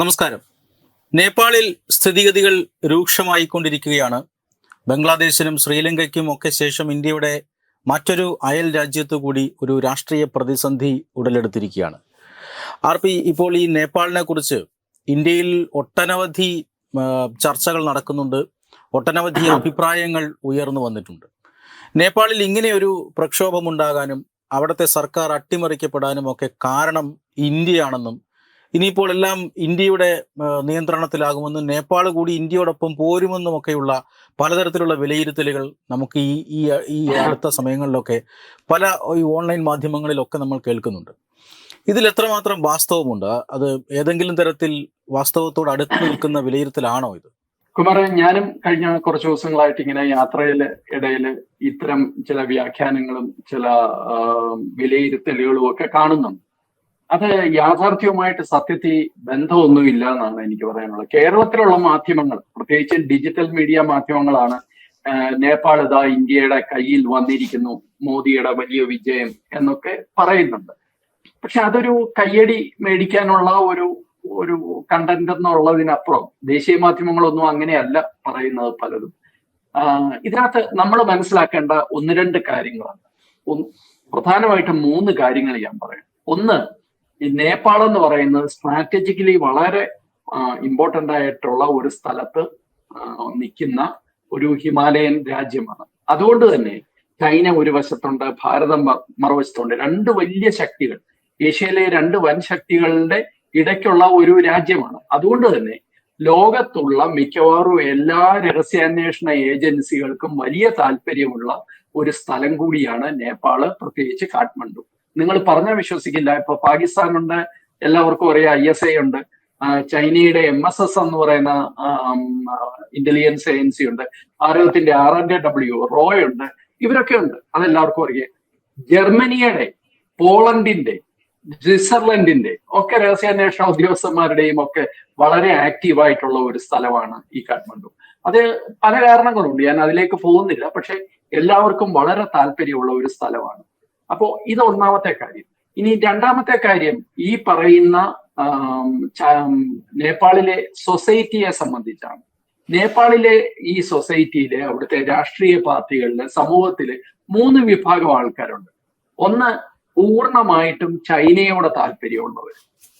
നമസ്കാരം. നേപ്പാളിൽ സ്ഥിതിഗതികൾ രൂക്ഷമായിക്കൊണ്ടിരിക്കുകയാണ്. ബംഗ്ലാദേശിനും ശ്രീലങ്കയ്ക്കും ഒക്കെ ശേഷം ഇന്ത്യയുടെ മറ്റൊരു അയൽ രാജ്യത്തു കൂടി ഒരു രാഷ്ട്രീയ പ്രതിസന്ധി ഉടലെടുത്തിരിക്കുകയാണ്. ആർ പി ഇപ്പോൾ ഈ നേപ്പാളിനെ കുറിച്ച് ഇന്ത്യയിൽ ഒട്ടനവധി ചർച്ചകൾ നടക്കുന്നുണ്ട്. ഒട്ടനവധി അഭിപ്രായങ്ങൾ ഉയർന്നു വന്നിട്ടുണ്ട്. നേപ്പാളിൽ ഇങ്ങനെ ഒരു പ്രക്ഷോഭം ഉണ്ടാകാനും അവിടുത്തെ സർക്കാർ അട്ടിമറിക്കപ്പെടാനും ഒക്കെ കാരണം ഇന്ത്യയാണെന്നും ഇനിയിപ്പോൾ എല്ലാം ഇന്ത്യയുടെ നിയന്ത്രണത്തിലാകുമെന്നും നേപ്പാൾ കൂടി ഇന്ത്യയോടൊപ്പം പോരുമെന്നും ഒക്കെയുള്ള പലതരത്തിലുള്ള വിലയിരുത്തലുകൾ നമുക്ക് ഈ ഈ ഈ അടുത്ത സമയങ്ങളിലൊക്കെ പല ഈ ഓൺലൈൻ മാധ്യമങ്ങളിലൊക്കെ നമ്മൾ കേൾക്കുന്നുണ്ട്. ഇതിൽ എത്രമാത്രം വാസ്തവമുണ്ട്? അത് ഏതെങ്കിലും തരത്തിൽ വാസ്തവത്തോട് അടുത്ത് നിൽക്കുന്ന വിലയിരുത്തലാണോ ഇത്? കുമാര ഞാനും കഴിഞ്ഞ കുറച്ച് ദിവസങ്ങളായിട്ട് ഇങ്ങനെ യാത്രയിൽ ഇടയിൽ ഇത്തരം ചില വ്യാഖ്യാനങ്ങളും ചില വിലയിരുത്തലുകളും ഒക്കെ കാണുന്നുണ്ട്. അത് യാഥാർത്ഥ്യവുമായിട്ട് സത്യത്തിൽ ബന്ധമൊന്നുമില്ല എന്നാണ് എനിക്ക് പറയാനുള്ളത്. കേരളത്തിലുള്ള മാധ്യമങ്ങൾ പ്രത്യേകിച്ച് ഡിജിറ്റൽ മീഡിയ മാധ്യമങ്ങളാണ് നേപ്പാൾ ഇതാ ഇന്ത്യയുടെ കയ്യിൽ വന്നിരിക്കുന്നു മോദിയുടെ വലിയ വിജയം എന്നൊക്കെ പറയുന്നുണ്ട്. പക്ഷെ അതൊരു കയ്യടി മേടിക്കാനുള്ള ഒരു ഒരു കണ്ടന്റ് എന്നുള്ളതിനപ്പുറം ദേശീയ മാധ്യമങ്ങളൊന്നും അങ്ങനെയല്ല പറയുന്നത് പലതും. ഇതിനകത്ത് നമ്മൾ മനസ്സിലാക്കേണ്ട ഒന്ന് രണ്ട് കാര്യങ്ങളാണ്. പ്രധാനമായിട്ടും മൂന്ന് കാര്യങ്ങൾ ഞാൻ പറയാം. ഒന്ന് ഈ നേപ്പാൾ എന്ന് പറയുന്നത് സ്ട്രാറ്റജിക്കലി വളരെ ഇമ്പോർട്ടന്റ് ആയിട്ടുള്ള ഒരു സ്ഥലത്ത് നിൽക്കുന്ന ഒരു ഹിമാലയൻ രാജ്യമാണ്. അതുകൊണ്ട് തന്നെ ചൈന ഒരു വശത്തുണ്ട് ഭാരതം മറുവശത്തുണ്ട്. രണ്ട് വലിയ ശക്തികൾ ഏഷ്യയിലെ രണ്ട് വൻ ശക്തികളുടെ ഇടയ്ക്കുള്ള ഒരു രാജ്യമാണ്. അതുകൊണ്ട് തന്നെ ലോകത്തുള്ള മിക്കവാറും എല്ലാ രഹസ്യാന്വേഷണ ഏജൻസികൾക്കും വലിയ താല്പര്യമുള്ള ഒരു സ്ഥലം കൂടിയാണ് നേപ്പാൾ പ്രത്യേകിച്ച് കാഠ്മണ്ഡു. നിങ്ങൾ പറഞ്ഞാൽ വിശ്വസിക്കില്ല. ഇപ്പൊ പാകിസ്ഥാനുണ്ട് എല്ലാവർക്കും അറിയാം ഐ എസ് ഐ ഉണ്ട്. ചൈനയുടെ എം എസ് എസ് എന്ന് പറയുന്ന ഇന്റലിജൻസ് ഏജൻസി ഉണ്ട്. ഭാരതത്തിന്റെ ആർ എൻ ഡബ്ല്യു റോയ് ഉണ്ട്. ഇവരൊക്കെ ഉണ്ട്. അതെല്ലാവർക്കും അറിയാം. ജർമ്മനിയുടെ പോളണ്ടിന്റെ സ്വിറ്റ്സർലൻഡിന്റെ ഒക്കെ രഹസ്യാന്വേഷണ ഉദ്യോഗസ്ഥന്മാരുടെയും ഒക്കെ വളരെ ആക്റ്റീവായിട്ടുള്ള ഒരു സ്ഥലമാണ് ഈ കാഠ്മണ്ഡു. അത് പല കാരണങ്ങളുണ്ട്. ഞാൻ അതിലേക്ക് പോകുന്നില്ല. പക്ഷെ എല്ലാവർക്കും വളരെ താല്പര്യമുള്ള ഒരു സ്ഥലമാണ്. അപ്പോ ഇത് ഒന്നാമത്തെ കാര്യം. ഇനി രണ്ടാമത്തെ കാര്യം ഈ പറയുന്ന നേപ്പാളിലെ സൊസൈറ്റിയെ സംബന്ധിച്ചാണ്. നേപ്പാളിലെ ഈ സൊസൈറ്റിയിലെ അവിടുത്തെ രാഷ്ട്രീയ പാർട്ടികളിലെ സമൂഹത്തിൽ മൂന്ന് വിഭാഗം ആൾക്കാരുണ്ട്. ഒന്ന് പൂർണമായിട്ടും ചൈനയോട് താല്പര്യമുള്ളവർ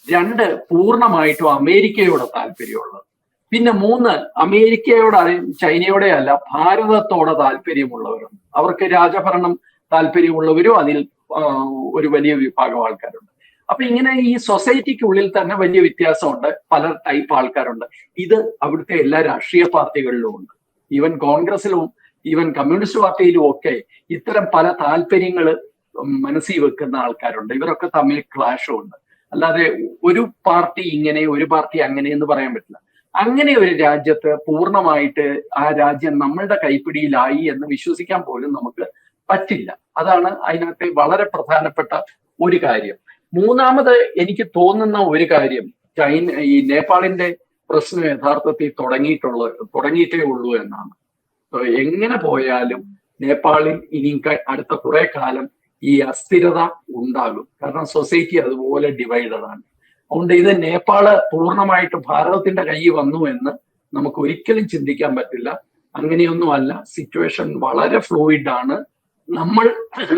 രണ്ട് പൂർണമായിട്ടും അമേരിക്കയോട് താല്പര്യമുള്ളവർ പിന്നെ മൂന്ന് അമേരിക്കയോട് ചൈനയോടെ അല്ല ഭാരതത്തോടെ താല്പര്യമുള്ളവരുണ്ട്. അവർക്ക് രാജഭരണം താല്പര്യമുള്ളവരും അതിൽ ഒരു വലിയ വിഭാഗം ആൾക്കാരുണ്ട്. അപ്പൊ ഇങ്ങനെ ഈ സൊസൈറ്റിക്കുള്ളിൽ തന്നെ വലിയ വ്യത്യാസമുണ്ട്. പല ടൈപ്പ് ആൾക്കാരുണ്ട്. ഇത് അവിടുത്തെ എല്ലാ രാഷ്ട്രീയ പാർട്ടികളിലും ഉണ്ട്. ഈവൻ കോൺഗ്രസിലും ഈവൻ കമ്മ്യൂണിസ്റ്റ് പാർട്ടിയിലും ഒക്കെ ഇത്തരം പല താല്പര്യങ്ങൾ മനസ്സിൽ വെക്കുന്ന ആൾക്കാരുണ്ട്. ഇവരൊക്കെ തമ്മിൽ ക്ലാഷും ഉണ്ട് അല്ലാതെ ഒരു പാർട്ടി ഇങ്ങനെ ഒരു പാർട്ടി അങ്ങനെ എന്ന് പറയാൻ പറ്റില്ല. അങ്ങനെ ഒരു രാജ്യത്ത് പൂർണമായിട്ട് ആ രാജ്യം നമ്മളുടെ കൈപ്പിടിയിലായി എന്ന് വിശ്വസിക്കാൻ പോലും നമുക്ക് പറ്റില്ല. അതാണ് അതിനകത്തെ വളരെ പ്രധാനപ്പെട്ട ഒരു കാര്യം. മൂന്നാമത് എനിക്ക് തോന്നുന്ന ഒരു കാര്യം ചൈന ഈ നേപ്പാളിന്റെ പ്രശ്നം യഥാർത്ഥത്തിൽ തുടങ്ങിയിട്ടുള്ള തുടങ്ങിയിട്ടേ ഉള്ളൂ എന്നാണ്. എങ്ങനെ പോയാലും നേപ്പാളിൽ ഇനി അടുത്ത കുറെ കാലം ഈ അസ്ഥിരത ഉണ്ടാകും. കാരണം സൊസൈറ്റി അതുപോലെ ഡിവൈഡഡ് ആണ് അതുകൊണ്ട് ഇത് നേപ്പാൾ പൂർണമായിട്ട് ഭാരതത്തിന്റെ കൈ വന്നു എന്ന് നമുക്ക് ഒരിക്കലും ചിന്തിക്കാൻ പറ്റില്ല. അങ്ങനെയൊന്നും അല്ല സിറ്റുവേഷൻ വളരെ ഫ്ലൂയിഡ് ആണ് നമ്മൾ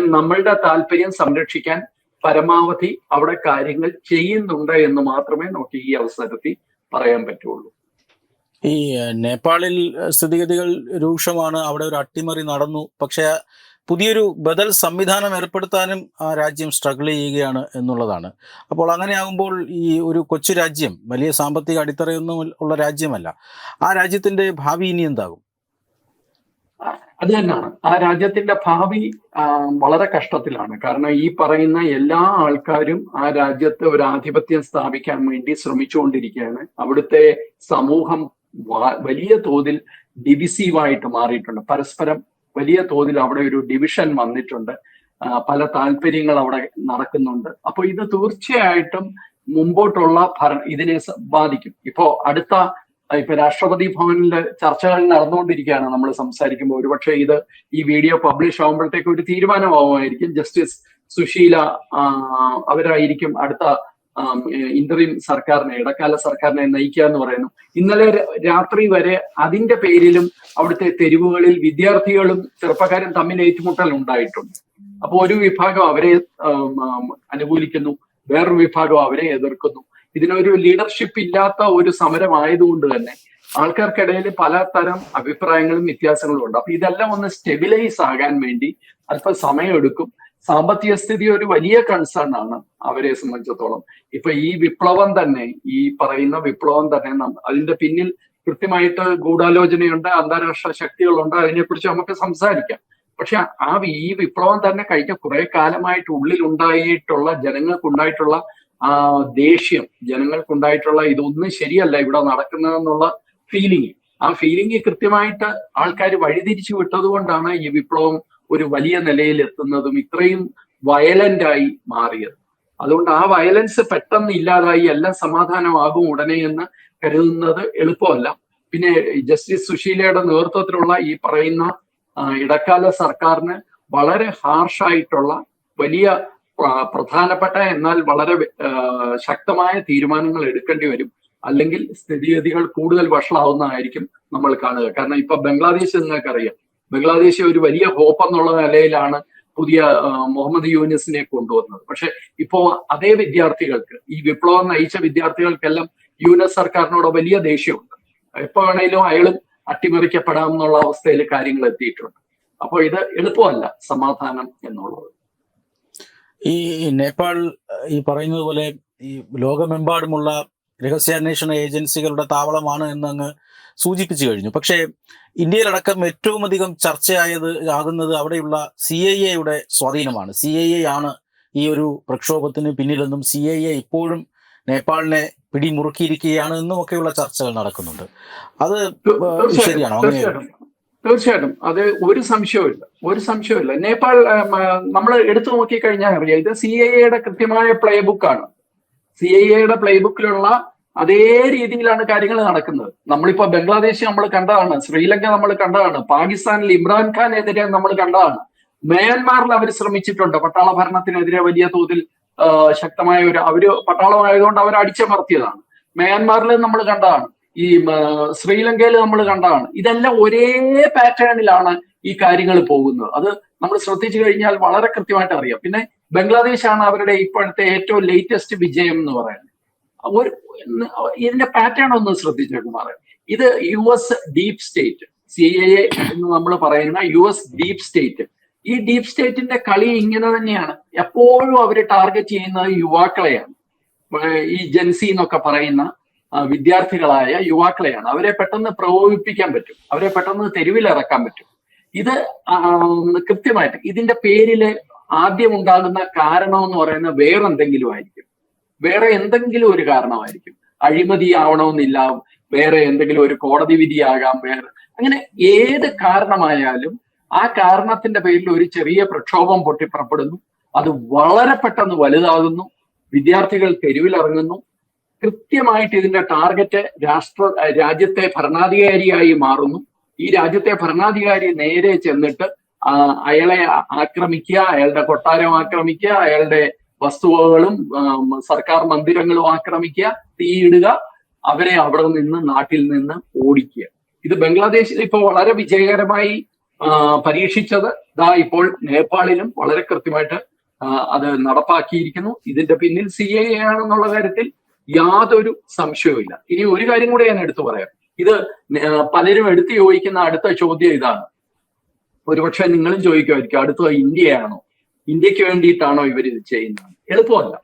നമ്മളുടെ താല്പര്യം സംരക്ഷിക്കാൻ പരമാവധി അവിടെ കാര്യങ്ങൾ ചെയ്യുന്നുണ്ട് എന്ന് മാത്രമേ നമുക്ക് ഈ അവസരത്തിൽ പറയാൻ പറ്റുള്ളൂ. ഈ നേപ്പാളിൽ സ്ഥിതിഗതികൾ രൂക്ഷമാണ്. അവിടെ ഒരു അട്ടിമറി നടന്നു. പക്ഷേ പുതിയൊരു ബദൽ സംവിധാനം ഏർപ്പെടുത്താനും ആ രാജ്യം സ്ട്രഗിൾ ചെയ്യുകയാണ് എന്നുള്ളതാണ്. അപ്പോൾ അങ്ങനെയാകുമ്പോൾ ഈ ഒരു കൊച്ചു രാജ്യം വലിയ സാമ്പത്തിക അടിത്തറയൊന്നും ഉള്ള രാജ്യമല്ല. ആ രാജ്യത്തിന്റെ ഭാവി ഇനി എന്താകും? അത് തന്നെയാണ് ആ രാജ്യത്തിന്റെ ഭാവി വളരെ കഷ്ടത്തിലാണ്. കാരണം ഈ പറയുന്ന എല്ലാ ആൾക്കാരും ആ രാജ്യത്ത് ഒരു ആധിപത്യം സ്ഥാപിക്കാൻ വേണ്ടി ശ്രമിച്ചുകൊണ്ടിരിക്കുകയാണ്. അവിടുത്തെ സമൂഹം വലിയ തോതിൽ ഡിവിസീവായിട്ട് മാറിയിട്ടുണ്ട്. പരസ്പരം വലിയ തോതിൽ അവിടെ ഒരു ഡിവിഷൻ വന്നിട്ടുണ്ട്. പല താല്പര്യങ്ങൾ അവിടെ നടക്കുന്നുണ്ട്. അപ്പൊ ഇത് തീർച്ചയായിട്ടും മുമ്പോട്ടുള്ള ഭര ഇതിനെ ബാധിക്കും. ഇപ്പോ അടുത്ത ഇപ്പൊ രാഷ്ട്രപതി ഭവനിൽ ചർച്ചകൾ നടന്നുകൊണ്ടിരിക്കുകയാണ്. നമ്മൾ സംസാരിക്കുമ്പോൾ ഒരുപക്ഷെ ഇത് ഈ വീഡിയോ പബ്ലിഷ് ആകുമ്പോഴത്തേക്ക് ഒരു തീരുമാനമാവുമായിരിക്കും. ജസ്റ്റിസ് സുശീല അവരായിരിക്കും അടുത്ത ഇന്ററിം സർക്കാരിനെ ഇടക്കാല സർക്കാരിനെ നയിക്കുക എന്ന് പറയുന്നു. ഇന്നലെ രാത്രി വരെ അതിന്റെ പേരിലും അവിടുത്തെ തെരുവുകളിൽ വിദ്യാർത്ഥികളും ചെറുപ്പക്കാരും തമ്മിൽ ഏറ്റുമുട്ടൽ ഉണ്ടായിട്ടുണ്ട്. അപ്പോൾ ഒരു വിഭാഗം അവരെ അനുകൂലിക്കുന്നു. വേറൊരു വിഭാഗം അവരെ എതിർക്കുന്നു. ഇതിനൊരു ലീഡർഷിപ്പ് ഇല്ലാത്ത ഒരു സമരം ആയതുകൊണ്ട് തന്നെ ആൾക്കാർക്കിടയിൽ പലതരം അഭിപ്രായങ്ങളും വ്യത്യാസങ്ങളും ഉണ്ട്. അപ്പൊ ഇതെല്ലാം ഒന്ന് സ്റ്റെബിലൈസ് ആകാൻ വേണ്ടി അല്പം സമയമെടുക്കും. സാമ്പത്തിക സ്ഥിതി ഒരു വലിയ കൺസേൺ ആണ് അവരെ സംബന്ധിച്ചിടത്തോളം. ഇപ്പൊ ഈ വിപ്ലവം തന്നെ ഈ പറയുന്ന വിപ്ലവം തന്നെ അതിന്റെ പിന്നിൽ കൃത്യമായിട്ട് ഗൂഢാലോചനയുണ്ട് അന്താരാഷ്ട്ര ശക്തികളുണ്ട് അതിനെക്കുറിച്ച് നമുക്ക് സംസാരിക്കാം. പക്ഷെ ആ ഈ വിപ്ലവം തന്നെ കഴിഞ്ഞ കുറെ കാലമായിട്ട് ഉള്ളിൽ ഉണ്ടായിട്ടുള്ള ജനങ്ങൾക്കുണ്ടായിട്ടുള്ള ആ ദേഷ്യം ജനങ്ങൾക്കുണ്ടായിട്ടുള്ള ഇതൊന്നും ശരിയല്ല ഇവിടെ നടക്കുന്നതെന്നുള്ള ഫീലിംഗ് ആ ഫീലിംഗ് കൃത്യമായിട്ട് ആൾക്കാർ വഴിതിരിച്ചു വിട്ടത് കൊണ്ടാണ് ഈ വിപ്ലവം ഒരു വലിയ നിലയിൽ എത്തുന്നതും ഇത്രയും വയലന്റായി മാറിയത്. അതുകൊണ്ട് ആ വയലൻസ് പെട്ടെന്ന് ഇല്ലാതായി എല്ലാം സമാധാനമാകും ഉടനെ എന്ന് കരുതുന്നത് എളുപ്പമല്ല. പിന്നെ ജസ്റ്റിസ് സുശീലയുടെ നേതൃത്വത്തിലുള്ള ഈ പറയുന്ന ഇടക്കാല സർക്കാരിന് വളരെ ഹാർഷായിട്ടുള്ള വലിയ പ്രധാനപ്പെട്ട എന്നാൽ വളരെ ശക്തമായ തീരുമാനങ്ങൾ എടുക്കേണ്ടി വരും. അല്ലെങ്കിൽ സ്ഥിതിഗതികൾ കൂടുതൽ വഷളാവുന്നതായിരിക്കും നമ്മൾ കാണുക. കാരണം ഇപ്പൊ ബംഗ്ലാദേശ് നിങ്ങൾക്കറിയാം. ബംഗ്ലാദേശ് ഒരു വലിയ ഹോപ്പ് എന്നുള്ള നിലയിലാണ് പുതിയ മുഹമ്മദ് യൂനിസിനെ കൊണ്ടുവന്നത്. പക്ഷെ ഇപ്പോ അതേ വിദ്യാർത്ഥികൾക്ക് ഈ വിപ്ലവം നയിച്ച വിദ്യാർത്ഥികൾക്കെല്ലാം യൂനസ് സർക്കാരിനോട് വലിയ ദേഷ്യമുണ്ട്. എപ്പോ വേണേലും അയാളും അട്ടിമറിക്കപ്പെടാം എന്നുള്ള അവസ്ഥയിൽ കാര്യങ്ങൾ എത്തിയിട്ടുണ്ട്. അപ്പോൾ ഇത് എളുപ്പമല്ല സമാധാനം എന്നുള്ളത്. ഈ നേപ്പാൾ ഈ പറയുന്നത് പോലെ ഈ ലോകമെമ്പാടുമുള്ള രഹസ്യാന്വേഷണ ഏജൻസികളുടെ താവളമാണ് എന്ന് അങ്ങ് സൂചിപ്പിച്ചു കഴിഞ്ഞു. പക്ഷേ ഇന്ത്യയിലടക്കം ഏറ്റവും അധികം ചർച്ചയായത് ആകുന്നത് അവിടെയുള്ള സി ഐ എയുടെ സ്വാധീനമാണ്. സി ഐ എ ആണ് ഈ ഒരു പ്രക്ഷോഭത്തിന് പിന്നിലെന്നും സി ഐ എ ഇപ്പോഴും നേപ്പാളിനെ പിടിമുറുക്കിയിരിക്കുകയാണ് എന്നും ഒക്കെയുള്ള ചർച്ചകൾ നടക്കുന്നുണ്ട്. അത് ശരിയാണോ? അങ്ങനെ തീർച്ചയായിട്ടും. അത് ഒരു സംശയവുമില്ല. ഒരു സംശയവുമില്ല. നേപ്പാൾ നമ്മൾ എടുത്തു നോക്കിക്കഴിഞ്ഞാൽ അറിയാം ഇത് സി ഐ എയുടെ കൃത്യമായ പ്ലേ ബുക്കാണ് സി ഐ എയുടെ പ്ലേ ബുക്കിലുള്ള അതേ രീതിയിലാണ് കാര്യങ്ങൾ നടക്കുന്നത്. നമ്മളിപ്പോ ബംഗ്ലാദേശ് നമ്മൾ കണ്ടതാണ്. ശ്രീലങ്ക നമ്മൾ കണ്ടതാണ്. പാകിസ്ഥാനിൽ ഇമ്രാൻഖാനെതിരെ നമ്മൾ കണ്ടതാണ്. മ്യാൻമാറിൽ അവർ ശ്രമിച്ചിട്ടുണ്ട്. പട്ടാള ഭരണത്തിനെതിരെ വലിയ തോതിൽ ശക്തമായ ഒരു അവർ പട്ടാളമായതുകൊണ്ട് അവർ അടിച്ചമർത്തിയതാണ് മ്യാൻമാറിൽ നമ്മൾ കണ്ടതാണ്. ഈ ശ്രീലങ്കയിൽ നമ്മൾ കണ്ടതാണ്. ഇതെല്ലാം ഒരേ പാറ്റേണിലാണ് ഈ കാര്യങ്ങൾ പോകുന്നത്. അത് നമ്മൾ ശ്രദ്ധിച്ചു കഴിഞ്ഞാൽ വളരെ കൃത്യമായിട്ട് അറിയാം. പിന്നെ ബംഗ്ലാദേശാണ് അവരുടെ ഇപ്പോഴത്തെ ഏറ്റവും ലേറ്റസ്റ്റ് വിജയം എന്ന് പറയുന്നത്. ഒരു ഇതിന്റെ പാറ്റേൺ ഒന്ന് ശ്രദ്ധിച്ചു കുമാർ ഇത് U S deep state C A എന്ന് നമ്മൾ പറയുന്ന യു എസ് ഡീപ് സ്റ്റേറ്റ് ഈ ഡീപ് സ്റ്റേറ്റിന്റെ കളി ഇങ്ങനെ തന്നെയാണ്. എപ്പോഴും അവർ ടാർഗറ്റ് ചെയ്യുന്നത് യുവാക്കളെയാണ്. ഈ ജെൻസി എന്നൊക്കെ പറയുന്ന വിദ്യാർത്ഥികളായ യുവാക്കളെയാണ്. അവരെ പെട്ടെന്ന് പ്രകോപിപ്പിക്കാൻ പറ്റും. അവരെ പെട്ടെന്ന് തെരുവിലിറക്കാൻ പറ്റും. ഇത് കൃത്യമായിട്ട് ഇതിന്റെ പേരിൽ ആദ്യം ഉണ്ടാകുന്ന കാരണം എന്ന് പറയുന്നത് വേറെന്തെങ്കിലും ആയിരിക്കും. വേറെ എന്തെങ്കിലും ഒരു കാരണമായിരിക്കും. അഴിമതി ആവണമെന്നില്ല വേറെ എന്തെങ്കിലും ഒരു കോടതി വിധിയാകാം. വേറെ അങ്ങനെ ഏത് കാരണമായാലും ആ കാരണത്തിന്റെ പേരിൽ ഒരു ചെറിയ പ്രക്ഷോഭം പൊട്ടിപ്പുറപ്പെടുന്നു. അത് വളരെ പെട്ടെന്ന് വലുതാകുന്നു. വിദ്യാർത്ഥികൾ തെരുവിലിറങ്ങുന്നു. കൃത്യമായിട്ട് ഇതിന്റെ ടാർഗറ്റ് രാഷ്ട്ര രാജ്യത്തെ ഭരണാധികാരിയായി മാറുന്നു. ഈ രാജ്യത്തെ ഭരണാധികാരി നേരെ ചെന്നിട്ട് അയാളെ ആക്രമിക്കുക അയാളുടെ കൊട്ടാരം ആക്രമിക്കുക അയാളുടെ വസ്തുവകളും സർക്കാർ മന്ദിരങ്ങളും ആക്രമിക്കുക തീയിടുക അവരെ അവിടെ നിന്ന് നാട്ടിൽ നിന്ന് ഓടിക്കുക. ഇത് ബംഗ്ലാദേശിൽ ഇപ്പോൾ വളരെ വിജയകരമായി പരീക്ഷിച്ചത്. ദാ ഇപ്പോൾ നേപ്പാളിലും വളരെ കൃത്യമായിട്ട് അത് നടപ്പാക്കിയിരിക്കുന്നു. ഇതിന്റെ പിന്നിൽ സി ഐ ആണെന്നുള്ള കാര്യത്തിൽ യാതൊരു സംശയവുമില്ല. ഇനി ഒരു കാര്യം കൂടെ ഞാൻ എടുത്തു പറയാം. ഇത് പലരും എടുത്തു ചോദിക്കുന്ന അടുത്ത ചോദ്യം ഇതാണ്. ഒരുപക്ഷെ നിങ്ങളും ചോദിക്കുമായിരിക്കും അടുത്ത ഇന്ത്യയാണോ? ഇന്ത്യയ്ക്ക് വേണ്ടിയിട്ടാണോ ഇവർ ഇത് ചെയ്യുന്നത്? എളുപ്പമല്ല.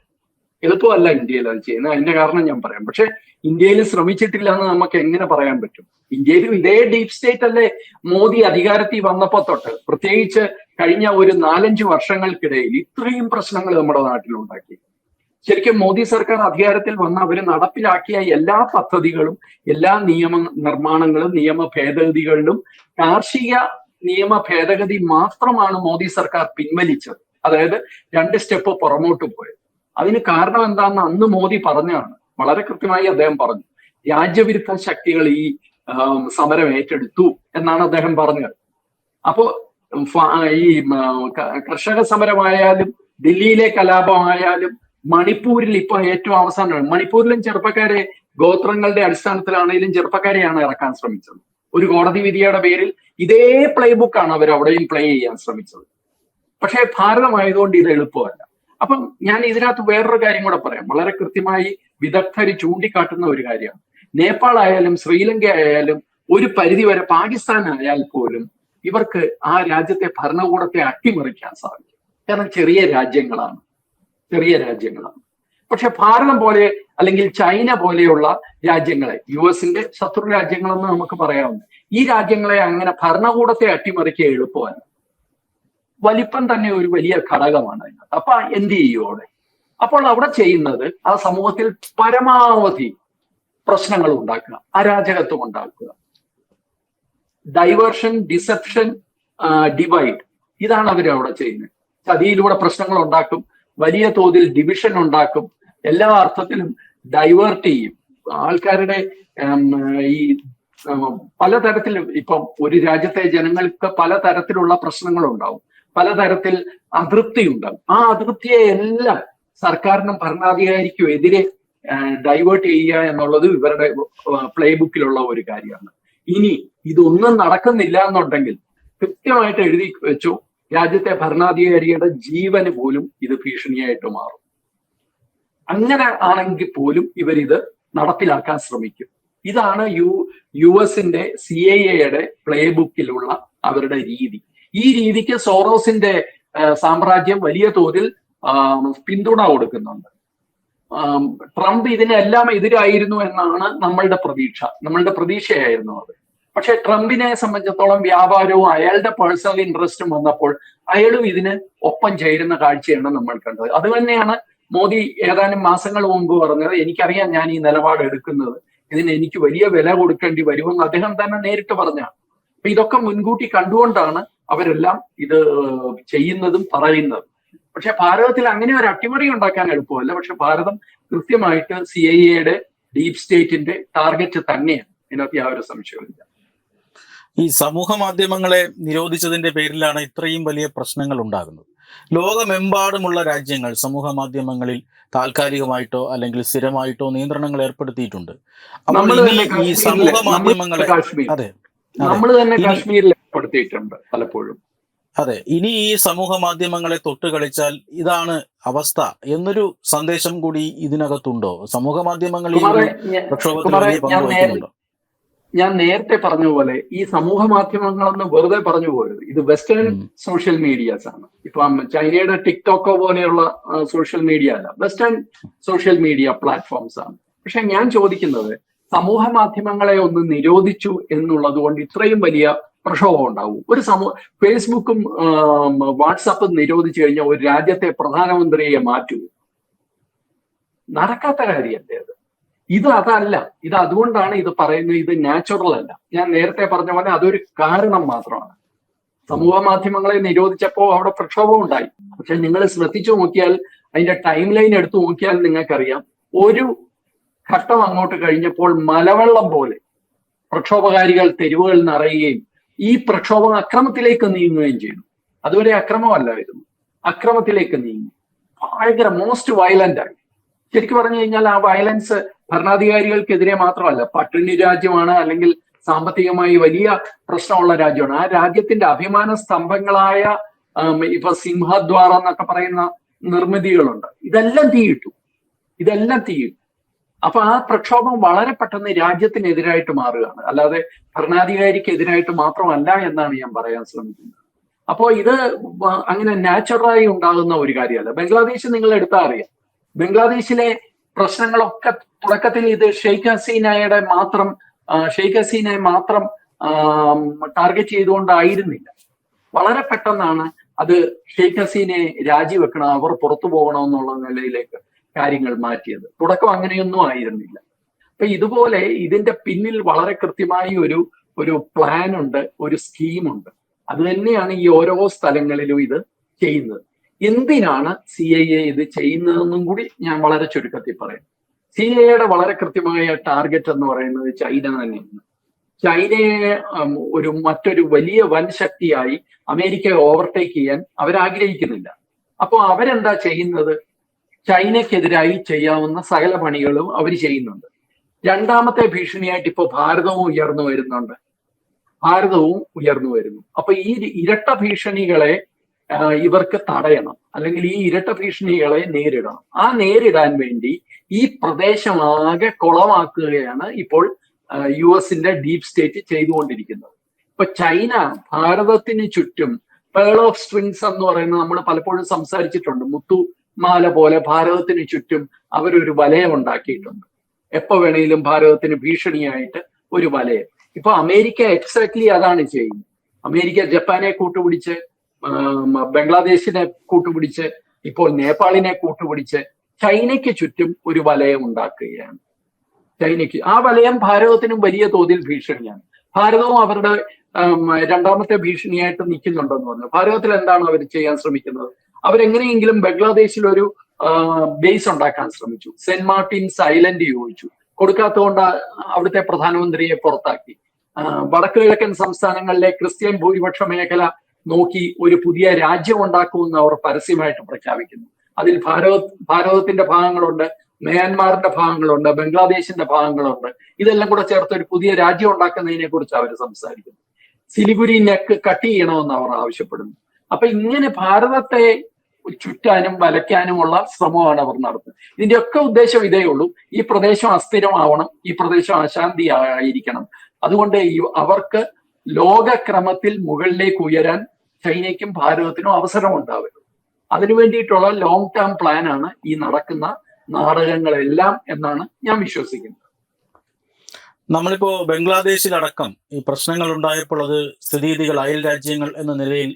എളുപ്പമല്ല ഇന്ത്യയിൽ അത് ചെയ്യുന്നത്. അതിന്റെ കാരണം ഞാൻ പറയാം. പക്ഷെ ഇന്ത്യയിൽ ശ്രമിച്ചിട്ടില്ല എന്ന് നമുക്ക് എങ്ങനെ പറയാൻ പറ്റും? ഇന്ത്യയിലും ഇതേ ഡീപ് സ്റ്റേറ്റ് അല്ലേ മോദി അധികാരത്തിൽ വന്നപ്പോ തൊട്ട്. പ്രത്യേകിച്ച് കഴിഞ്ഞ ഒരു നാലഞ്ച് വർഷങ്ങൾക്കിടയിൽ ഇത്രയും പ്രശ്നങ്ങൾ നമ്മുടെ നാട്ടിലുണ്ടാക്കി. ശരിക്കും മോദി സർക്കാർ അധികാരത്തിൽ വന്ന് അവർ നടപ്പിലാക്കിയ എല്ലാ പദ്ധതികളും എല്ലാ നിയമ നിർമ്മാണങ്ങളും നിയമ ഭേദഗതികളിലും കാർഷിക നിയമ ഭേദഗതി മാത്രമാണ് മോദി സർക്കാർ പിൻവലിച്ചത്. അതായത് രണ്ട് സ്റ്റെപ്പ് പുറമോട്ട് പോയത്. അതിന് കാരണം എന്താണെന്ന് അന്ന് മോദി പറഞ്ഞതാണ്. വളരെ കൃത്യമായി അദ്ദേഹം പറഞ്ഞു. രാജ്യവിരുദ്ധ ശക്തികൾ ഈ സമരം ഏറ്റെടുത്തു എന്നാണ് അദ്ദേഹം പറഞ്ഞത്. അപ്പോ ഈ കർഷക സമരമായാലും ദില്ലിയിലെ കലാപമായാലും മണിപ്പൂരിൽ ഇപ്പൊ ഏറ്റവും അവസാനം മണിപ്പൂരിലും ചെറുപ്പക്കാരെ ഗോത്രങ്ങളുടെ അടിസ്ഥാനത്തിലാണെങ്കിലും ചെറുപ്പക്കാരെയാണ് ഇറക്കാൻ ശ്രമിച്ചത്. ഒരു കോടതി വിധിയുടെ പേരിൽ ഇതേ പ്ലേ ബുക്കാണ് അവർ അവിടെയും പ്ലേ ചെയ്യാൻ ശ്രമിച്ചത്. പക്ഷേ ഭാരതമായതുകൊണ്ട് ഇത് എളുപ്പമല്ല. അപ്പം ഞാൻ ഇതിനകത്ത് വേറൊരു കാര്യം കൂടെ പറയാം. വളരെ കൃത്യമായി വിദഗ്ധർ ചൂണ്ടിക്കാട്ടുന്ന ഒരു കാര്യമാണ്. നേപ്പാൾ ആയാലും ശ്രീലങ്ക ആയാലും ഒരു പരിധിവരെ പാകിസ്ഥാൻ ആയാൽ പോലും ഇവർക്ക് ആ രാജ്യത്തെ ഭരണകൂടത്തെ അട്ടിമറിക്കാൻ സാധിക്കും. കാരണം ചെറിയ രാജ്യങ്ങളാണ്. ചെറിയ രാജ്യങ്ങളാണ്. പക്ഷെ ഭാരതം പോലെ അല്ലെങ്കിൽ ചൈന പോലെയുള്ള രാജ്യങ്ങളെ യു എസിന്റെ ശത്രു രാജ്യങ്ങളെന്ന് നമുക്ക് പറയാവുന്ന ഈ രാജ്യങ്ങളെ അങ്ങനെ ഭരണകൂടത്തെ അട്ടിമറിക്കുക എളുപ്പമല്ല. വലിപ്പം തന്നെ ഒരു വലിയ ഘടകമാണ് അതിനകത്ത്. അപ്പൊ എന്ത് ചെയ്യും അവിടെ? അപ്പോൾ അവിടെ ചെയ്യുന്നത് ആ സമൂഹത്തിൽ പരമാവധി പ്രശ്നങ്ങൾ ഉണ്ടാക്കുക അരാജകത്വം ഉണ്ടാക്കുക. ഡൈവേർഷൻ ഡിസെപ്ഷൻ ഡിവൈഡ് ഇതാണ് അവർ അവിടെ ചെയ്യുന്നത്. ചതിയിലൂടെ പ്രശ്നങ്ങൾ ഉണ്ടാക്കും. വലിയ തോതിൽ ഡിവിഷൻ ഉണ്ടാക്കും. എല്ലാ അർത്ഥത്തിലും ഡൈവേർട്ട് ചെയ്യും. ആൾക്കാരുടെ ഈ പലതരത്തിൽ ഇപ്പം ഒരു രാജ്യത്തെ ജനങ്ങൾക്ക് പലതരത്തിലുള്ള പ്രശ്നങ്ങൾ ഉണ്ടാവും പലതരത്തിൽ അതൃപ്തി ഉണ്ടാവും ആ അതൃപ്തിയെ എല്ലാം സർക്കാരിനും ഭരണാധികാരിക്കും എതിരെ ഡൈവേർട്ട് ചെയ്യുക എന്നുള്ളത് ഇവരുടെ പ്ലേ ബുക്കിലുള്ള ഒരു കാര്യമാണ്. ഇനി ഇതൊന്നും നടക്കുന്നില്ല എന്നുണ്ടെങ്കിൽ കൃത്യമായിട്ട് എഴുതി വെച്ചു. രാജ്യത്തെ ഭരണാധികാരിയുടെ ജീവന് പോലും ഇത് ഭീഷണിയായിട്ട് മാറും. അങ്ങനെ ആണെങ്കിൽ പോലും ഇവരിത് നടപ്പിലാക്കാൻ ശ്രമിക്കും. ഇതാണ് യു യു എസിന്റെ സി ഐ എയുടെ പ്ലേ ബുക്കിലുള്ള അവരുടെ രീതി. ഈ രീതിക്ക് സോറോസിന്റെ സാമ്രാജ്യം വലിയ തോതിൽ പിന്തുണ കൊടുക്കുന്നുണ്ട്. ട്രംപ് ഇതിനെല്ലാം എതിരായിരുന്നു എന്നാണ് നമ്മളുടെ പ്രതീക്ഷ. നമ്മളുടെ പ്രതീക്ഷയായിരുന്നു അത്. പക്ഷെ ട്രംപിനെ സംബന്ധിച്ചിടത്തോളം വ്യാപാരവും അയാളുടെ പേഴ്സണൽ ഇൻട്രസ്റ്റും വന്നപ്പോൾ അയാളും ഇതിന് ഒപ്പം ചേരുന്ന കാഴ്ചയാണ് നമ്മൾ കണ്ടത്. അത് തന്നെയാണ് മോദി ഏതാനും മാസങ്ങൾ മുമ്പ് പറഞ്ഞത് എനിക്കറിയാം ഞാൻ ഈ നിലപാട് എടുക്കുന്നത്. ഇതിന് എനിക്ക് വലിയ വില കൊടുക്കേണ്ടി വരുമെന്ന് അദ്ദേഹം തന്നെ നേരിട്ട് പറഞ്ഞാണ്. അപ്പൊ ഇതൊക്കെ മുൻകൂട്ടി കണ്ടുകൊണ്ടാണ് അവരെല്ലാം ഇത് ചെയ്യുന്നതും പറയുന്നതും. പക്ഷെ ഭാരതത്തിൽ അങ്ങനെ ഒരു അട്ടിമറി ഉണ്ടാക്കാൻ എളുപ്പമല്ല. പക്ഷെ ഭാരതം കൃത്യമായിട്ട് സി ഐ എയുടെ ഡീപ് സ്റ്റേറ്റിന്റെ ടാർഗറ്റ് തന്നെയാണ്. ഇതിനകത്ത് യാതൊരു സംശയവുമില്ല. ഈ സമൂഹ മാധ്യമങ്ങളെ നിരോധിച്ചതിന്റെ പേരിലാണ് ഇത്രയും വലിയ പ്രശ്നങ്ങൾ ഉണ്ടാകുന്നത്. ലോകമെമ്പാടുമുള്ള രാജ്യങ്ങൾ സമൂഹ മാധ്യമങ്ങളിൽ താൽക്കാലികമായിട്ടോ അല്ലെങ്കിൽ സ്ഥിരമായിട്ടോ നിയന്ത്രണങ്ങൾ ഏർപ്പെടുത്തിയിട്ടുണ്ട്. നമ്മൾ ഈ സമൂഹ മാധ്യമങ്ങളെ അതെ. നമ്മൾ തന്നെ കാശ്മീരിൽ ഏർപ്പെടുത്തിയിട്ടുണ്ട് പലപ്പോഴും. അതെ ഇനി ഈ സമൂഹ മാധ്യമങ്ങളെ തൊട്ട് കളിച്ചാൽ ഇതാണ് അവസ്ഥ എന്നൊരു സന്ദേശം കൂടി ഇതിനകത്തുണ്ടോ? സമൂഹ മാധ്യമങ്ങളിൽ പ്രക്ഷോഭത്തിൽ കുമാറെ, വലിയ പങ്ക് ഞാൻ നേരത്തെ പറഞ്ഞ പോലെ ഈ സമൂഹ മാധ്യമങ്ങളൊന്നും വെറുതെ പറഞ്ഞു പോയത് ഇത് വെസ്റ്റേൺ സോഷ്യൽ മീഡിയാസ് ആണ്. ഇപ്പം ചൈനയുടെ ടിക്ടോക്കോ പോലെയുള്ള സോഷ്യൽ മീഡിയ അല്ല. വെസ്റ്റേൺ സോഷ്യൽ മീഡിയ പ്ലാറ്റ്ഫോംസ് ആണ്. പക്ഷെ ഞാൻ ചോദിക്കുന്നത് സമൂഹ മാധ്യമങ്ങളെ ഒന്ന് നിരോധിച്ചു എന്നുള്ളത് കൊണ്ട് ഇത്രയും വലിയ പ്രക്ഷോഭം ഉണ്ടാവും. ഒരു സമൂഹ ഫേസ്ബുക്കും വാട്സാപ്പും നിരോധിച്ചു കഴിഞ്ഞാൽ ഒരു രാജ്യത്തെ പ്രധാനമന്ത്രിയെ മാറ്റൂ. നടക്കാത്ത കാര്യമല്ലേ അത്? ഇത് അതല്ല. ഇത് അതുകൊണ്ടാണ് ഇത് പറയുന്നത് ഇത് നാച്ചുറൽ അല്ല. ഞാൻ നേരത്തെ പറഞ്ഞ പോലെ അതൊരു കാരണം മാത്രമാണ്. സമൂഹ മാധ്യമങ്ങളെ നിരോധിച്ചപ്പോൾ അവിടെ പ്രക്ഷോഭം ഉണ്ടായി. പക്ഷെ നിങ്ങൾ ശ്രദ്ധിച്ചു നോക്കിയാൽ അതിന്റെ ടൈം ലൈൻ എടുത്തു നോക്കിയാൽ നിങ്ങൾക്കറിയാം. ഒരു ഘട്ടം അങ്ങോട്ട് കഴിഞ്ഞപ്പോൾ മലവെള്ളം പോലെ പ്രക്ഷോഭകാരികൾ തെരുവുകൾ നിറയുകയും ഈ പ്രക്ഷോഭം അക്രമത്തിലേക്ക് നീങ്ങുകയും ചെയ്തു. അതുവരെ അക്രമമല്ലായിരുന്നു. അക്രമത്തിലേക്ക് നീങ്ങി. ഭയങ്കര മോസ്റ്റ് വയലന്റ് ആയി. ശരിക്കും പറഞ്ഞു കഴിഞ്ഞാൽ ആ വയലൻസ് ഭരണാധികാരികൾക്കെതിരെ മാത്രമല്ല പട്ടിണി രാജ്യമാണ് അല്ലെങ്കിൽ സാമ്പത്തികമായി വലിയ പ്രശ്നമുള്ള രാജ്യമാണ്. ആ രാജ്യത്തിന്റെ അഭിമാന സ്തംഭങ്ങളായ ഇപ്പൊ സിംഹദ്വാർ എന്നൊക്കെ പറയുന്ന നിർമ്മിതികളുണ്ട്. ഇതെല്ലാം തീയിട്ടു. ഇതെല്ലാം തീയിട്ടു. അപ്പൊ ആ പ്രക്ഷോഭം വളരെ പെട്ടെന്ന് രാജ്യത്തിനെതിരായിട്ട് മാറുകയാണ്. അല്ലാതെ ഭരണാധികാരിക്കെതിരായിട്ട് മാത്രമല്ല എന്നാണ് ഞാൻ പറയാൻ ശ്രമിക്കുന്നത്. അപ്പോൾ ഇത് അങ്ങനെ നാച്ചുറലായി ഉണ്ടാകുന്ന ഒരു കാര്യമല്ല. ബംഗ്ലാദേശ് നിങ്ങൾ എടുത്താൽ അറിയാം. ബംഗ്ലാദേശിലെ പ്രശ്നങ്ങളൊക്കെ തുടക്കത്തിൽ ഇത് ഷെയ്ഖ് ഹസീനയുടെ മാത്രം ഷെയ്ഖ് ഹസീനയെ മാത്രം ടാർഗറ്റ് ചെയ്തുകൊണ്ടായിരുന്നില്ല. വളരെ പെട്ടെന്നാണ് അത് ഷെയ്ഖ് ഹസീനെ രാജിവെക്കണം അവർ പുറത്തു പോകണം എന്നുള്ള നിലയിലേക്ക് കാര്യങ്ങൾ മാറ്റിയത്. തുടക്കം അങ്ങനെയൊന്നും ആയിരുന്നില്ല. അപ്പൊ ഇതുപോലെ ഇതിന്റെ പിന്നിൽ വളരെ കൃത്യമായി ഒരു ഒരു പ്ലാൻ ഉണ്ട് ഒരു സ്കീമുണ്ട് അത് തന്നെയാണ് ഈ ഓരോ സ്ഥലങ്ങളിലും ഇത് ചെയ്യുന്നത്. എന്തിനാണ് സി ഐ എ ഇത് ചെയ്യുന്നതെന്നും കൂടി ഞാൻ വളരെ ചുരുക്കത്തിൽ പറയും. സി ഐ എയുടെ വളരെ കൃത്യമായ ടാർഗറ്റ് എന്ന് പറയുന്നത് ചൈന തന്നെയാണ്. ചൈനയെ ഒരു മറ്റൊരു വലിയ വൻ ശക്തിയായി അമേരിക്കയെ ഓവർടേക്ക് ചെയ്യാൻ അവരാഗ്രഹിക്കുന്നില്ല. അപ്പോൾ അവരെന്താ ചെയ്യുന്നത്? ചൈനയ്ക്കെതിരായി ചെയ്യാവുന്ന സകല പണികളും അവർ ചെയ്യുന്നുണ്ട്. രണ്ടാമത്തെ ഭീഷണിയായിട്ട് ഇപ്പോൾ ഭാരതവും ഉയർന്നു വരുന്നുണ്ട്. ഭാരതവും ഉയർന്നു വരുന്നു. അപ്പൊ ഈ ഇരട്ട ഭീഷണികളെ ഇവർക്ക് തടയണം. അല്ലെങ്കിൽ ഈ ഇരട്ട ഭീഷണികളെ നേരിടണം. ആ നേരിടാൻ വേണ്ടി ഈ പ്രദേശമാകെ കുളമാക്കുകയാണ് ഇപ്പോൾ യു എസിന്റെ ഡീപ് സ്റ്റേറ്റ് ചെയ്തുകൊണ്ടിരിക്കുന്നത്. ഇപ്പൊ ചൈന ഭാരതത്തിന് ചുറ്റും പേൾ ഓഫ് സ്ട്രിങ്സ് എന്ന് പറയുന്നത് നമ്മൾ പലപ്പോഴും സംസാരിച്ചിട്ടുണ്ട്. മുത്തുമാല പോലെ ഭാരതത്തിന് ചുറ്റും അവരൊരു വലയം ഉണ്ടാക്കിയിട്ടുണ്ട്. എപ്പോ വേണേലും ഭാരതത്തിന് ഭീഷണിയായിട്ട് ഒരു വലയം. ഇപ്പൊ അമേരിക്ക എക്സാക്ട്ലി അതാണ് ചെയ്യുന്നത്. അമേരിക്ക ജപ്പാനെ കൂട്ടുപിടിച്ച് ബംഗ്ലാദേശിനെ കൂട്ടുപിടിച്ച് ഇപ്പോൾ നേപ്പാളിനെ കൂട്ടുപിടിച്ച് ചൈനയ്ക്ക് ചുറ്റും ഒരു വലയം ഉണ്ടാക്കുകയാണ്. ചൈനയ്ക്ക്. ആ വലയം ഭാരതത്തിനും വലിയ തോതിൽ ഭീഷണിയാണ്. ഭാരതവും അവരുടെ രണ്ടാമത്തെ ഭീഷണിയായിട്ട് നിൽക്കുന്നുണ്ടെന്ന് പറഞ്ഞു. ഭാരതത്തിൽ എന്താണ് അവർ ചെയ്യാൻ ശ്രമിക്കുന്നത്? അവരെങ്ങനെയെങ്കിലും ബംഗ്ലാദേശിൽ ഒരു ബേസ് ഉണ്ടാക്കാൻ ശ്രമിച്ചു. സെന്റ് മാർട്ടിൻസ് ഐലൻഡ് യോജിച്ചു കൊടുക്കാത്തതുകൊണ്ട് അവിടുത്തെ പ്രധാനമന്ത്രിയെ പുറത്താക്കി. വടക്കു കിഴക്കൻ സംസ്ഥാനങ്ങളിലെ ക്രിസ്ത്യൻ ഭൂരിപക്ഷ മേഖല നോക്കി ഒരു പുതിയ രാജ്യം ഉണ്ടാക്കുമെന്ന് അവർ പരസ്യമായിട്ട് പ്രഖ്യാപിക്കുന്നു. അതിൽ ഭാരത് ഭാരതത്തിന്റെ ഭാഗങ്ങളുണ്ട് മ്യാൻമാറിന്റെ ഭാഗങ്ങളുണ്ട് ബംഗ്ലാദേശിന്റെ ഭാഗങ്ങളുണ്ട്. ഇതെല്ലാം കൂടെ ചേർത്ത് ഒരു പുതിയ രാജ്യം ഉണ്ടാക്കുന്നതിനെ കുറിച്ച് അവർ സംസാരിക്കുന്നു. സിലിഗുരി നെക്ക് കട്ട് ചെയ്യണമെന്ന് അവർ ആവശ്യപ്പെടുന്നു. അപ്പൊ ഇങ്ങനെ ഭാരതത്തെ ചുറ്റാനും വലയ്ക്കാനുമുള്ള ശ്രമമാണ് അവർ നടത്തുന്നത്. ഇതിന്റെ ഒക്കെ ഉദ്ദേശം ഇതേ ഉള്ളൂ. ഈ പ്രദേശം അസ്ഥിരമാവണം ഈ പ്രദേശം അശാന്തി ആയിരിക്കണം അതുകൊണ്ട് അവർക്ക് ലോകക്രമത്തിൽ മുകളിലേക്ക് ഉയരാൻ ചൈനയ്ക്കും ഭാരതത്തിനും അവസരം ഉണ്ടാവരുത് അതിനു വേണ്ടിയിട്ടുള്ള ലോങ് ടേം പ്ലാൻ ആണ് ഈ നടക്കുന്ന നാടകങ്ങളെല്ലാം എന്നാണ് ഞാൻ വിശ്വസിക്കുന്നത്. നമ്മളിപ്പോ ബംഗ്ലാദേശിലടക്കം ഈ പ്രശ്നങ്ങൾ ഉണ്ടായപ്പോൾ അത് സ്ഥിതിഗതികൾ അയൽ രാജ്യങ്ങൾ എന്ന നിലയിൽ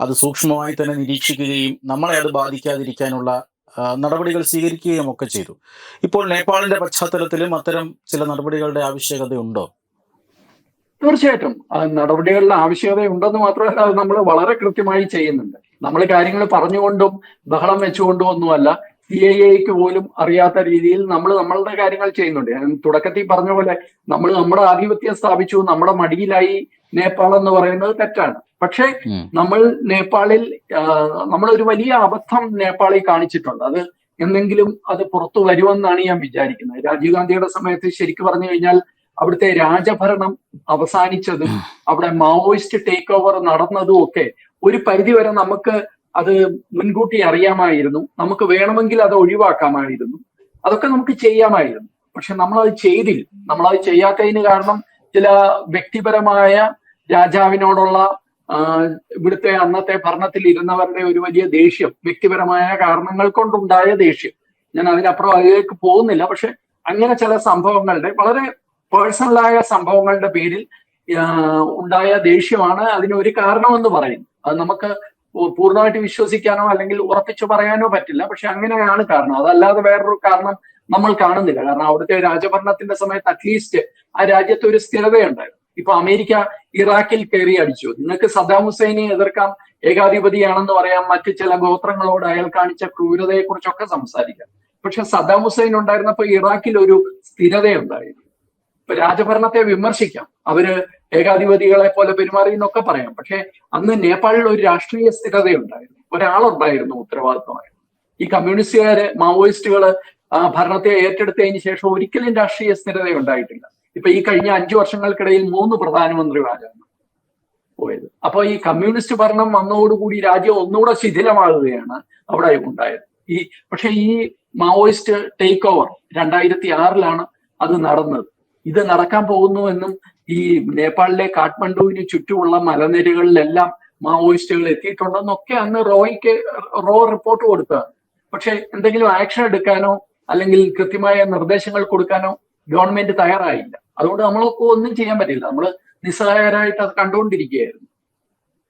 അത് സൂക്ഷ്മമായി തന്നെ നിരീക്ഷിക്കുകയും നമ്മളെ അത് ബാധിക്കാതിരിക്കാനുള്ള നടപടികൾ സ്വീകരിക്കുകയും ഒക്കെ ചെയ്തു. ഇപ്പോൾ നേപ്പാളിന്റെ പശ്ചാത്തലത്തിലും അത്തരം ചില നടപടികളുടെ ആവശ്യകതയുണ്ടോ? തീർച്ചയായിട്ടും. നടപടികളുടെ ആവശ്യകത ഉണ്ടെന്ന് മാത്രമല്ല അത് നമ്മൾ വളരെ കൃത്യമായി ചെയ്യുന്നുണ്ട്. നമ്മൾ കാര്യങ്ങൾ പറഞ്ഞുകൊണ്ടും ബഹളം വെച്ചുകൊണ്ടും ഒന്നുമല്ല സി ഐ എക്ക് പോലും അറിയാത്ത രീതിയിൽ നമ്മൾ നമ്മളുടെ കാര്യങ്ങൾ ചെയ്യുന്നുണ്ട്. ഞാൻ തുടക്കത്തിൽ പറഞ്ഞ പോലെ നമ്മൾ നമ്മുടെ ആധിപത്യം സ്ഥാപിച്ചു നമ്മുടെ മടിയിലായി നേപ്പാൾ എന്ന് പറയുന്നത് തെറ്റാണ്. പക്ഷേ നമ്മൾ നേപ്പാളിൽ നമ്മൾ ഒരു വലിയ അബദ്ധം നേപ്പാളിൽ കാണിച്ചിട്ടുണ്ട്. അത് എന്തെങ്കിലും അത് പുറത്തു വരുമെന്നാണ് ഞാൻ വിചാരിക്കുന്നത്. രാജീവ് ഗാന്ധിയുടെ സമയത്ത് ശരിക്കും പറഞ്ഞു കഴിഞ്ഞാൽ അവിടുത്തെ രാജഭരണം അവസാനിച്ചതും അവിടെ മാവോയിസ്റ്റ് ടേക്ക് ഓവർ നടന്നതും ഒക്കെ ഒരു പരിധിവരെ നമുക്ക് അത് മുൻകൂട്ടി അറിയാമായിരുന്നു. നമുക്ക് വേണമെങ്കിൽ അത് ഒഴിവാക്കാമായിരുന്നു. അതൊക്കെ നമുക്ക് ചെയ്യാമായിരുന്നു. പക്ഷെ നമ്മളത് ചെയ്തില്ല. നമ്മളത് ചെയ്യാത്തതിന് കാരണം ചില വ്യക്തിപരമായ രാജാവിനോടുള്ള ഇവിടുത്തെ അന്നത്തെ ഭരണത്തിൽ ഇരുന്നവരുടെ ഒരു വലിയ ദേഷ്യം വ്യക്തിപരമായ കാരണങ്ങൾ കൊണ്ടുണ്ടായ ദേഷ്യം. ഞാൻ അതിനപ്പുറം അതിലേക്ക് പോകുന്നില്ല. പക്ഷെ അങ്ങനെ ചില സംഭവങ്ങളുടെ വളരെ പേഴ്സണലായ സംഭവങ്ങളുടെ പേരിൽ ഉണ്ടായ ദേഷ്യമാണ് അതിനൊരു കാരണമെന്ന് പറയുന്നു. അത് നമുക്ക് പൂർണമായിട്ട് വിശ്വസിക്കാനോ അല്ലെങ്കിൽ ഉറപ്പിച്ചു പറയാനോ പറ്റില്ല. പക്ഷെ അങ്ങനെയാണ് കാരണം. അതല്ലാതെ വേറൊരു കാരണം നമ്മൾ കാണുന്നില്ല. കാരണം അവിടുത്തെ രാജഭരണത്തിന്റെ സമയത്ത് അറ്റ്ലീസ്റ്റ് ആ രാജ്യത്ത് ഒരു സ്ഥിരതയുണ്ടായിരുന്നു. ഇപ്പൊ അമേരിക്ക ഇറാഖിൽ കയറി അടിച്ചു. നിങ്ങൾക്ക് സദ്ദാം ഹുസൈനെ എതിർക്കാം ഏകാധിപതിയാണെന്ന് പറയാം മറ്റു ചില ഗോത്രങ്ങളോട് അയാൾ കാണിച്ച ക്രൂരതയെ കുറിച്ചൊക്കെ സംസാരിക്കാം. പക്ഷെ സദ്ദാം ഹുസൈൻ ഉണ്ടായിരുന്നപ്പോ ഇറാഖിൽ ഒരു സ്ഥിരതയുണ്ടായിരുന്നു. രാജഭരണത്തെ വിമർശിക്കാം. അവർ ഏകാധിപതികളെ പോലെ പെരുമാറി എന്നൊക്കെ പറയാം. പക്ഷെ അന്ന് നേപ്പാളിൽ ഒരു രാഷ്ട്രീയ സ്ഥിരതയുണ്ടായിരുന്നു. ഒരാളുണ്ടായിരുന്നു ഉത്തരവാദിത്വമായിരുന്നു ഈ കമ്മ്യൂണിസ്റ്റുകാര് മാവോയിസ്റ്റുകൾ ഭരണത്തെ ഏറ്റെടുത്തതിന് ശേഷം ഒരിക്കലും രാഷ്ട്രീയ സ്ഥിരത ഉണ്ടായിട്ടില്ല ഇപ്പൊ ഈ കഴിഞ്ഞ അഞ്ചു വർഷങ്ങൾക്കിടയിൽ മൂന്ന് പ്രധാനമന്ത്രിമാരാണ് പോയത്. അപ്പൊ ഈ കമ്മ്യൂണിസ്റ്റ് ഭരണം വന്നതോടുകൂടി രാജ്യം ഒന്നുകൂടെ ശിഥിലമാകുകയാണ് അവിടെ ഉണ്ടായത്. ഈ പക്ഷെ ഈ മാവോയിസ്റ്റ് ടേക്ക് ഓവർ രണ്ടായിരത്തി ആറിലാണ് അത് നടന്നത്. ഇത് നടക്കാൻ പോകുന്നു എന്നും ഈ നേപ്പാളിലെ കാഠ്മണ്ഡുവിന് ചുറ്റുമുള്ള മലനിരകളിലെല്ലാം മാവോയിസ്റ്റുകൾ എത്തിയിട്ടുണ്ടെന്നൊക്കെ അന്ന് റോയ്ക്ക് റോ റിപ്പോർട്ട് കൊടുത്തത് പക്ഷെ എന്തെങ്കിലും ആക്ഷൻ എടുക്കാനോ അല്ലെങ്കിൽ കൃത്യമായ നിർദ്ദേശങ്ങൾ കൊടുക്കാനോ ഗവൺമെന്റ് തയ്യാറായില്ല. അതുകൊണ്ട് നമ്മളൊക്കെ ഒന്നും ചെയ്യാൻ പറ്റില്ല. നമ്മൾ നിസ്സഹായരായിട്ട് അത് കണ്ടുകൊണ്ടിരിക്കുകയായിരുന്നു.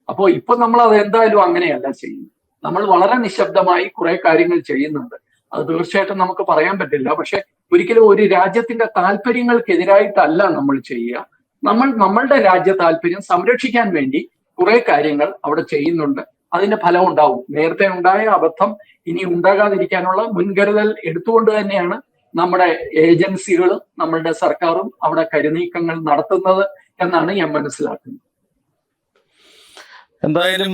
അപ്പോൾ ഇപ്പൊ നമ്മൾ അത് എന്തായാലും അങ്ങനെയല്ല ചെയ്യുന്നത്. നമ്മൾ വളരെ നിശബ്ദമായി കുറെ കാര്യങ്ങൾ ചെയ്യുന്നുണ്ട്. അത് തീർച്ചയായിട്ടും നമുക്ക് പറയാൻ പറ്റില്ല. പക്ഷെ ഒരിക്കലും ഒരു രാജ്യത്തിന്റെ താല്പര്യങ്ങൾക്കെതിരായിട്ടല്ല നമ്മൾ ചെയ്യുക. നമ്മൾ നമ്മളുടെ രാജ്യ താല്പര്യം സംരക്ഷിക്കാൻ വേണ്ടി കുറെ കാര്യങ്ങൾ അവിടെ ചെയ്യുന്നുണ്ട്. അതിന്റെ ഫലം ഉണ്ടാവും. നേരത്തെ ഉണ്ടായ അബദ്ധം ഇനി ഉണ്ടാകാതിരിക്കാനുള്ള മുൻകരുതൽ എടുത്തുകൊണ്ട് തന്നെയാണ് നമ്മുടെ ഏജൻസികളും നമ്മളുടെ സർക്കാരും അവിടെ കരുനീക്കങ്ങൾ നടത്തുന്നത് എന്നാണ് ഞാൻ മനസ്സിലാക്കുന്നത്. എന്തായാലും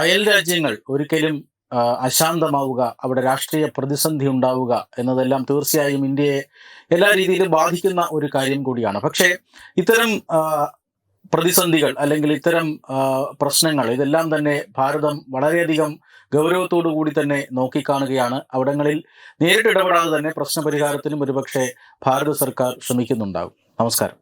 അയൽ രാജ്യങ്ങൾ ഒരിക്കലും അശാന്തമാവുക അവിടെ രാഷ്ട്രീയ പ്രതിസന്ധി ഉണ്ടാവുക എന്നതെല്ലാം തീർച്ചയായും ഇന്ത്യയെ എല്ലാ രീതിയിലും ബാധിക്കുന്ന ഒരു കാര്യം കൂടിയാണ്. പക്ഷേ ഇത്തരം പ്രതിസന്ധികൾ അല്ലെങ്കിൽ ഇത്തരം പ്രശ്നങ്ങൾ ഇതെല്ലാം തന്നെ ഭാരതം വളരെയധികം ഗൗരവത്തോടു കൂടി തന്നെ നോക്കിക്കാണുകയാണ്. അവിടങ്ങളിൽ നേരിട്ട് ഇടപെടാതെ തന്നെ പ്രശ്നപരിഹാരത്തിനും ഒരുപക്ഷെ ഭാരത സർക്കാർ ശ്രമിക്കുന്നുണ്ടാകും നമസ്കാരം.